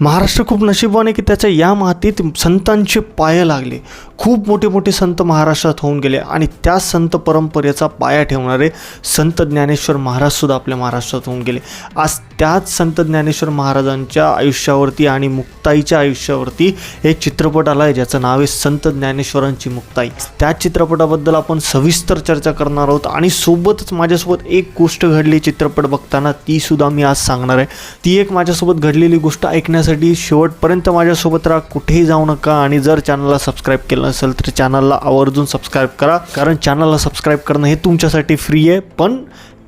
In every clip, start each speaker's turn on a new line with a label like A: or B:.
A: महाराष्ट्र खूप नशीबवाने की त्याच्या या मातीत संतांचे पाय लागले. खूप मोठे मोठे संत महाराष्ट्रात होऊन गेले आणि त्या संत परंपरेचा पाया ठेवणारे संत ज्ञानेश्वर महाराजसुद्धा आपल्या महाराष्ट्रात होऊन गेले. आज त्याच संत ज्ञानेश्वर महाराजांच्या आयुष्यावरती आणि मुक्ताईच्या आयुष्यावरती एक चित्रपट आला आहे ज्याचं नाव आहे संत ज्ञानेश्वरांची मुक्ताई. त्याच चित्रपटाबद्दल आपण सविस्तर चर्चा करणार आहोत आणि सोबतच माझ्यासोबत एक गोष्ट घडली चित्रपट बघताना तीसुद्धा मी आज सांगणार आहे. ती एक माझ्यासोबत घडलेली गोष्ट त्यासाठी शेवटपर्यंत माझ्यासोबत राहा कुठेही जाऊ नका. आणि जर चॅनलला सबस्क्राईब केलं नसेल तर चॅनलला आवर्जून सबस्क्राईब करा. कारण चॅनलला सबस्क्राईब करणं हे तुमच्यासाठी फ्री आहे. पण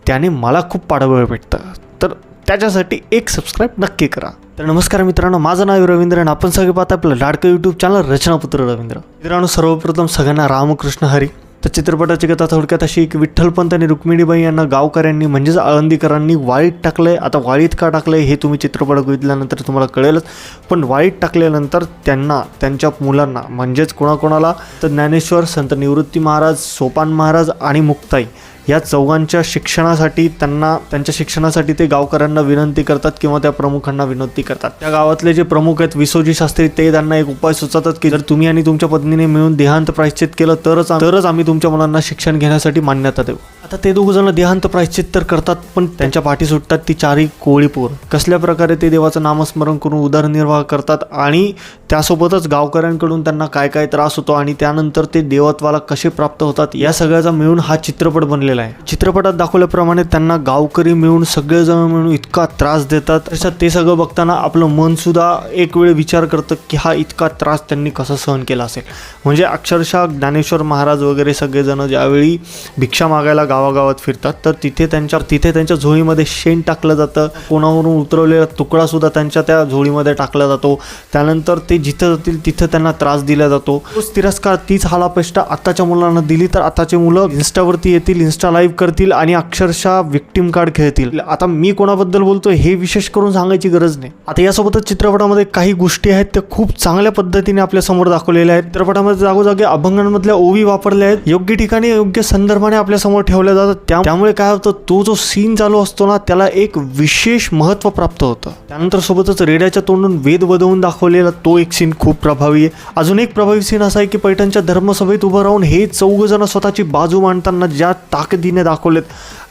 A: त्याने मला खूप पाठबळ भेटतं. तर त्याच्यासाठी एक सबस्क्राईब नक्की करा. तर नमस्कार मित्रांनो माझं नाव आहे रवींद्र आणि आपण सगळे पाहता आपलं लाडकं यूट्यूब चॅनल रचनापुत्र रवींद्र. मित्रांनो सर्वप्रथम सगळ्यांना रामकृष्ण हरी. तर चित्रपटाची कथा थोडक्यात अशी की विठ्ठलपंत आणि रुक्मिणीबाई यांना गावकऱ्यांनी म्हणजेच आळंदीकरांनी वाळीत टाकलंय. आता वाळीत का टाकलंय हे तुम्ही चित्रपट बघितल्यानंतर तुम्हाला कळेलच. पण वाळीत टाकल्यानंतर त्यांना त्यांच्या मुलांना म्हणजेच कोणाकोणाला तर ज्ञानेश्वर संत निवृत्ती महाराज सोपान महाराज आणि मुक्ताई. या चौघांच्या शिक्षणासाठी त्यांना त्यांच्या शिक्षणासाठी ते गावकऱ्यांना विनंती करतात किंवा त्या प्रमुखांना विनंती करतात. त्या गावातले जे प्रमुख आहेत विसोजी शास्त्री ते त्यांना एक उपाय सुचवतात की जर तुम्ही आणि तुमच्या पत्नीने मिळून देहांत प्रायश्चित केलं तरच तरच आम्ही तुमच्या मुलांना शिक्षण घेण्यासाठी मान्यता देऊ. आता ते दोघ जण देहांत प्रायश्चित तर करतात पण त्यांच्या पाठी सुटतात ती चारही कोळीपूर कसल्या प्रकारे ते देवाचं नामस्मरण करून उदरनिर्वाह करतात आणि त्यासोबतच गावकऱ्यांकडून त्यांना काय काय त्रास होतो आणि त्यानंतर ते देवत्वाला कसे प्राप्त होतात या सगळ्याचा मिळून हा चित्रपट बनलेला आहे. चित्रपटात दाखवल्याप्रमाणे त्यांना गावकरी मिळून सगळेजण मिळून इतका त्रास देतात. तसं ते सगळं बघताना आपलं मनसुद्धा एक वेळ विचार करतं की हा इतका त्रास त्यांनी कसा सहन केला असेल. म्हणजे अक्षरशः ज्ञानेश्वर महाराज वगैरे सगळेजण ज्यावेळी भिक्षा मागायला गाव गावागावात फिरतात तर तिथे त्यांच्या तिथे त्यांच्या झोळीमध्ये शेण टाकलं जातं. कोणावरून उतरवलेला तुकडा सुद्धा त्यांच्या त्या झोळीमध्ये टाकला जातो. त्यानंतर ते जिथं जातील तिथं त्यांना त्रास दिला जातो. तोच तिरस्कार तीच हालापेष्टा आताच्या मुलांना दिली तर आताचे मुलं इन्स्टावरती येतील इन्स्टा लाईव्ह करतील आणि अक्षरशः विक्टीम कार्ड खेळतील. आता मी कोणाबद्दल बोलतोय हे विशेष करून सांगायची गरज नाही. आता यासोबतच चित्रपटामध्ये काही गोष्टी आहेत त्या खूप चांगल्या पद्धतीने आपल्यासमोर दाखवलेल्या आहेत. चित्रपटामध्ये जागोजागी अभंगांमधल्या ओवी वापरल्या आहेत. योग्य ठिकाणी योग्य संदर्भाने आपल्यासमोर ठेवल्या जातात त्या- त्यामुळे काय होतं तो जो सीन चालू असतो ना त्याला एक विशेष महत्त्व प्राप्त होतं. त्यानंतर सोबतच रेड्याच्या तोंडून वेद वदवून दाखवलेला तो एक सीन खूप प्रभावी आहे. अजून एक प्रभावी सीन असा आहे की पैठणच्या धर्मसभेत उभं राहून हे चौघ जण स्वतःची बाजू मांडताना ज्या ताकदीने दाखवलेत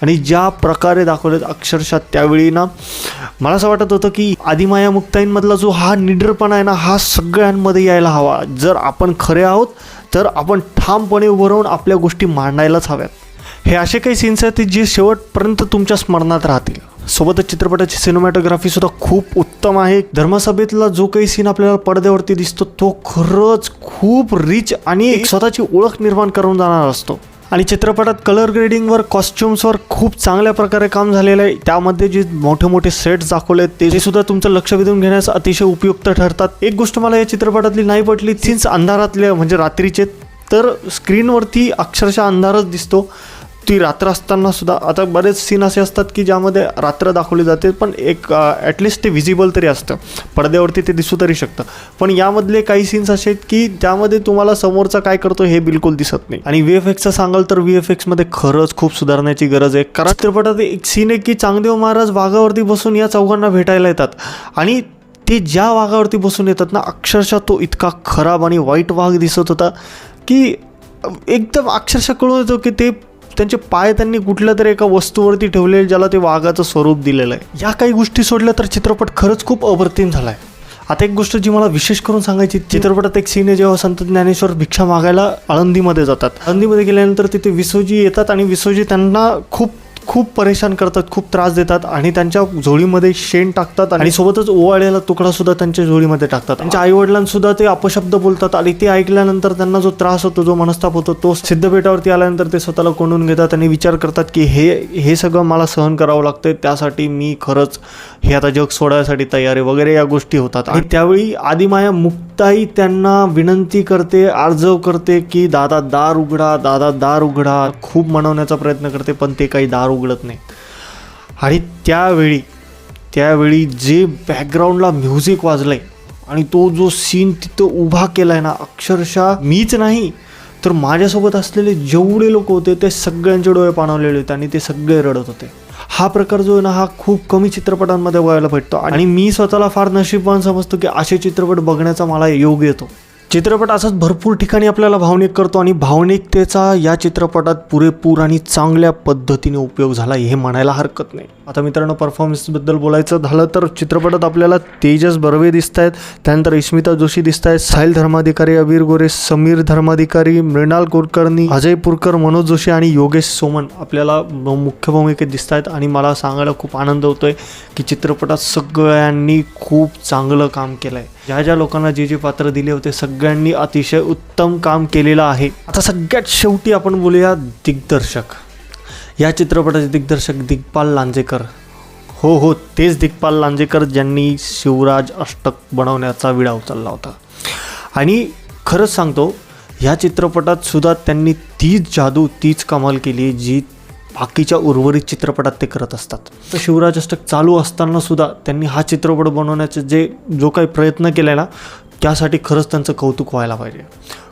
A: आणि ज्या प्रकारे दाखवलेत अक्षरशः त्यावेळी ना मला असं वाटत होतं की आदिमाया मुक्ताईंमधला जो हा निडरपणा आहे ना हा सगळ्यांमध्ये यायला हवा. जर आपण खरे आहोत तर आपण ठामपणे उभं राहून आपल्या गोष्टी मांडायलाच हव्यात. हे असे काही सीन्स आहेत जे शेवटपर्यंत तुमच्या स्मरणात राहतील. सोबतच चित्रपटाची सिनेमॅटोग्राफी सुद्धा खूप उत्तम आहे. धर्मसभेतला जो काही सीन आपल्याला पडद्यावरती दिसतो तो खरंच खूप रिच आणि एक स्वतःची ओळख निर्माण करून जाणार असतो. आणि चित्रपटात कलर ग्रेडिंगवर कॉस्ट्युम्सवर खूप चांगल्या प्रकारे काम झालेलं आहे. त्यामध्ये जे मोठे मोठे सेट्स दाखवले आहेत ते सुद्धा तुमचं लक्ष वेधून घेण्यास अतिशय उपयुक्त ठरतात. एक गोष्ट मला या चित्रपटातली नाही पटली सीन्स अंधारातले म्हणजे रात्रीचे तर स्क्रीनवरती अक्षरशः अंधारच दिसतो. ती रात्र असताना सुद्धा आता बरेच सीन असे असतात की ज्यामध्ये रात्र दाखवली जाते पण एक ॲटलिस्ट ते व्हिजिबल तरी असतं. पडद्यावरती ते दिसू तरी शकतं. पण यामधले काही सीन्स असे आहेत की त्यामध्ये तुम्हाला समोरचा काय करतो हे बिलकुल दिसत नाही. आणि व्ही एफ एक्सचं सांगाल तर व्ही एफ एक्समध्ये खरंच खूप सुधारण्याची गरज आहे. कारण चित्रपटात एक सीन आहे की चांगदेव महाराज वाघावरती बसून या चौघांना भेटायला येतात. आणि ते ज्या वाघावरती बसून येतात ना अक्षरशः तो इतका खराब आणि वाईट वाघ दिसत होता की एकदम अक्षरशः कळून येतो की ते त्यांचे पाय त्यांनी कुठल्या तरी एका वस्तूवरती ठेवलेले ज्याला ते वाघाचं स्वरूप दिलेलं आहे. या काही गोष्टी सोडल्या तर चित्रपट खरंच खूप अप्रतिम झाला आहे आता एक गोष्ट जी मला विशेष करून सांगायची चित्रपटात एक सीन आहे जेव्हा संत ज्ञानेश्वर भिक्षा मागायला आळंदीमध्ये जातात. आळंदीमध्ये गेल्यानंतर तिथे विसोजी येतात आणि विसोजी त्यांना खूप खूप परेशान करतात खूप त्रास देतात आणि त्यांच्या झोळीमध्ये शेण टाकतात आणि सोबतच ओवाळलेला तुकडा सुद्धा त्यांच्या झोळीमध्ये टाकतात. त्यांच्या आई वडिलांसुद्धा ते अपशब्द बोलतात आणि ते ऐकल्यानंतर त्यांना जो त्रास होतो जो मनस्ताप होतो तो सिद्धपेठावरती आल्यानंतर ते स्वतःला कोंडून घेतात आणि विचार करतात की हे हे सगळं मला सहन करावं लागतंय त्यासाठी मी खरंच हे आता जग सोडायसाठी तयार आहे वगैरे या गोष्टी होतात. आणि त्यावेळी आदिमाया मुक्ताई त्यांना विनंती करते आर्जव करते की दादा दार उघडा दादा दार उघडा खूप मनवण्याचा प्रयत्न करते पण ते काही दार उघडत नाही आणि त्यावेळी त्यावेळी जे बॅकग्राऊंडला म्युझिक वाजलंय आणि तो जो सीन तिथं उभा केलाय ना अक्षरशः मीच नाही तर माझ्यासोबत असलेले जेवढे लोक होते ते सगळ्यांचे डोळे पाणवलेले होते आणि ते सगळे रडत होते. हा प्रकार जो आहे ना हा खूप कमी चित्रपटांमध्ये बघायला भेटतो. आणि मी स्वतःला फार नशीबवान समजतो की असे चित्रपट बघण्याचा मला योग येतो. चित्रपट असंच भरपूर ठिकाणी आपल्याला भावनिक करतो आणि भावनिकतेचा या चित्रपटात पुरेपूर आणि चांगल्या पद्धतीने उपयोग झाला हे म्हणायला हरकत नाही. आता मित्रांनो परफॉर्मन्सबद्दल बोलायचं झालं तर चित्रपटात आपल्याला तेजस बर्वे दिसत आहेत त्यानंतर इस्मिता जोशी दिसत आहेत साहिल धर्माधिकारी अबीर गोरे समीर धर्माधिकारी मृणाल कुलकर्णी अजय पुरकर मनोज जोशी आणि योगेश सोमन आपल्याला मुख्य भूमिकेत दिसत आहेत आणि मला सांगायला खूप आनंद होतोय की चित्रपटात सगळ्यांनी खूप चांगलं काम केलं आहे ज्या ज्या लोकांना जे जे पात्र दिले होते सगळ्यांनी अतिशय उत्तम काम केलेलं आहे. आता सगळ्यात शेवटी आपण बोलूया दिग्दर्शक. या चित्रपटाचे दिग्दर्शक दिग्पाल लांजेकर. हो हो तेच दिग्पाल लांजेकर ज्यांनी शिवराज अष्टक बनवण्याचा विडा उचलला होता. आणि खरंच सांगतो ह्या चित्रपटात सुद्धा त्यांनी तीच जादू तीच कमाल केली जी बाकीच्या उर्वरित चित्रपटात ते करत असतात. तर शिवराज अष्टक चालू असताना सुद्धा त्यांनी हा चित्रपट बनवण्याचे जे जो काही प्रयत्न केला ना त्यासाठी खरंच त्यांचं कौतुक व्हायला पाहिजे.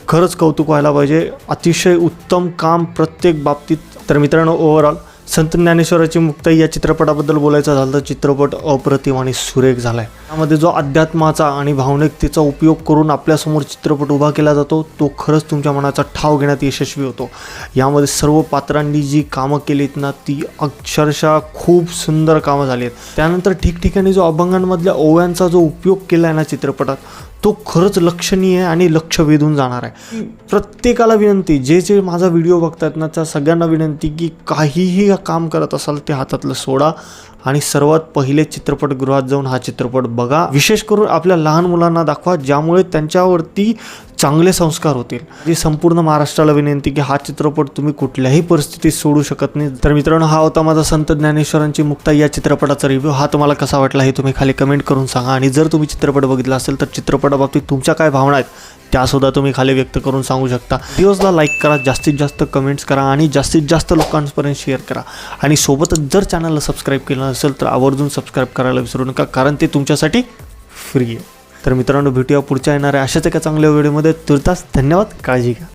A: खरंच कौतुक व्हायला पाहिजे. अतिशय उत्तम काम प्रत्येक बाबतीत. तर मित्रांनो ओव्हरऑल संत ज्ञानेश्वराची मुक्ताई या चित्रपटाबद्दल बोलायचं झालं तर चित्रपट अप्रतिम आणि सुरेख झाला आहे त्यामध्ये जो अध्यात्माचा आणि भावनिकतेचा उपयोग करून आपल्यासमोर चित्रपट उभा केला जातो तो खरंच तुमच्या मनाचा ठाव घेण्यात यशस्वी होतो. यामध्ये सर्व पात्रांनी जी कामं केलीत ना ती अक्षरशः खूप सुंदर कामं झाली आहेत त्यानंतर ठिकठिकाणी जो अभंगांमधल्या ओव्यांचा जो उपयोग केला आहे ना चित्रपटात तो खरंच लक्षणीय आहे आणि लक्ष वेधून जाणार आहे. प्रत्येकाला विनंती जे जे माझा व्हिडिओ बघतात ना त्या सगळ्यांना विनंती की काहीही काम करत असाल ते हातातलं सोडा. आणि सर्वात पहिले चित्रपटगृहात जाऊन हा चित्रपट बघा. विशेष करून आपल्या लहान मुलांना दाखवा ज्यामुळे त्यांच्यावरती चांगले संस्कार होतील. जी संपूर्ण महाराष्ट्राला विनंती की हा चित्रपट तुम्ही कुठल्याही परिस्थितीत सोडू शकत नाही. तर मित्रांनो हा होता माझा संत ज्ञानेश्वरांची मुक्ता या चित्रपटाचा रिव्ह्यू हा तुम्हाला कसा वाटला हे तुम्ही खाली कमेंट करून सांगा. आणि जर तुम्ही चित्रपट बघितला असेल तर चित्रपटाबाबतीत तुमच्या काय भावना आहेत त्यासुद्धा तुम्ही खाली व्यक्त करून सांगू शकता. व्हिडिओजला लाईक करा जास्तीत जास्त कमेंट्स करा आणि जास्तीत जास्त लोकांपर्यंत शेअर करा. आणि सोबतच जर चॅनलला सबस्क्राईब केलं नसेल तर आवर्जून सबस्क्राईब करायला विसरू नका कारण ते तुमच्यासाठी फ्री आहे. तर मित्रांनो भेटूया पुढच्या येणाऱ्या अशाच एका चांगल्या व्हिडिओमध्ये तुर्तास धन्यवाद काळजी घ्या.